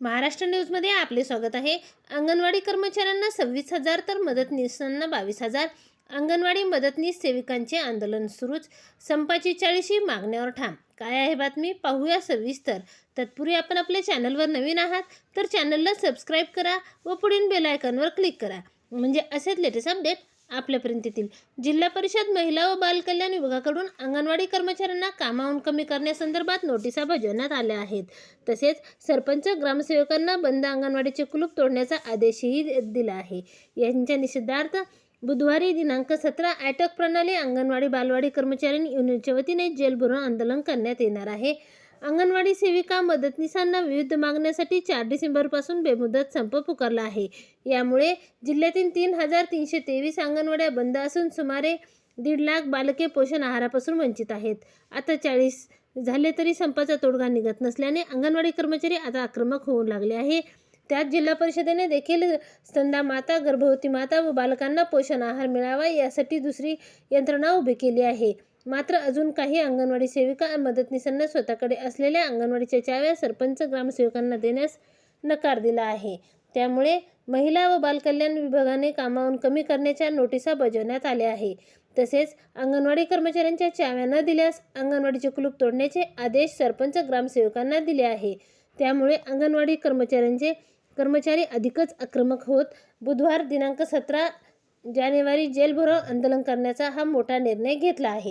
महाराष्ट्र न्यूजमध्ये आपले स्वागत आहे. अंगणवाडी कर्मचाऱ्यांना सव्वीस हजार तर मदतनीसांना बावीस हजार. अंगणवाडी मदतनीस सेविकांचे आंदोलन सुरूच. संपाची चाळीशी मागण्यावर ठाम. काय आहे बातमी? पाहूया सविस्तर तत्पूर्वी आपण आपल्या चॅनलवर नवीन आहात तर चॅनलला सबस्क्राईब करा व पुढील बेल आयकॉनवर क्लिक करा. म्हणजे असेच लेटेस्ट अपडेट आपल्यापर्यंत येतील जिल्हा परिषद महिला व बालकल्याण विभागाकडून अंगणवाडी कर्मचाऱ्यांना कामावून कमी करण्यासंदर्भात नोटिसा बजावण्यात आल्या आहेत. तसेच सरपंच ग्रामसेवकांना बंद अंगणवाडीचे कुलूप तोडण्याचा आदेशही दिला आहे. यांच्या निषेधार्थ बुधवारी दिनांक सतरा अटक प्रणाली अंगणवाडी बालवाडी कर्मचारी युनिटच्या वतीने जेल भरून आंदोलन करण्यात येणार आहे. अंगणवाडी सेविका मदतनीसांना विविध मागण्यासाठी चार डिसेंबरपासून बेमुदत संप पुकारला आहे. यामुळे जिल्ह्यातील तीन हजार तीनशे तेवीस अंगणवाड्या बंद असून सुमारे दीड लाख बालके पोषण आहारापासून वंचित आहेत. आता चाळीस झाले तरी संपाचा तोडगा निघत नसल्याने अंगणवाडी कर्मचारी आता आक्रमक होऊ लागले आहे. त्यात जिल्हा परिषदेने देखील स्तंदा माता गर्भवती माता व बालकांना पोषण आहार मिळावा यासाठी दुसरी यंत्रणा उभी केली आहे. मात्र अजून काही अंगणवाडी सेविका मदतनीसांना स्वतःकडे असलेल्या अंगणवाडीच्या चाव्या सरपंच ग्रामसेवकांना देण्यास नकार दिला आहे. त्यामुळे महिला व बालकल्याण विभागाने कामावून कमी करण्याच्या नोटिसा बजावण्यात आल्या आहे तसेच अंगणवाडी कर्मचाऱ्यांच्या चाव्या न दिल्यास अंगणवाडीचे कुलूप तोडण्याचे आदेश सरपंच ग्रामसेवकांना दिले आहे. त्यामुळे अंगणवाडी कर्मचाऱ्यांचे कर्मचारी अधिकच आक्रमक होत बुधवार दिनांक सतरा जानेवारी जेलभरो आंदोलन करण्याचा हा मोठा निर्णय घेतला आहे.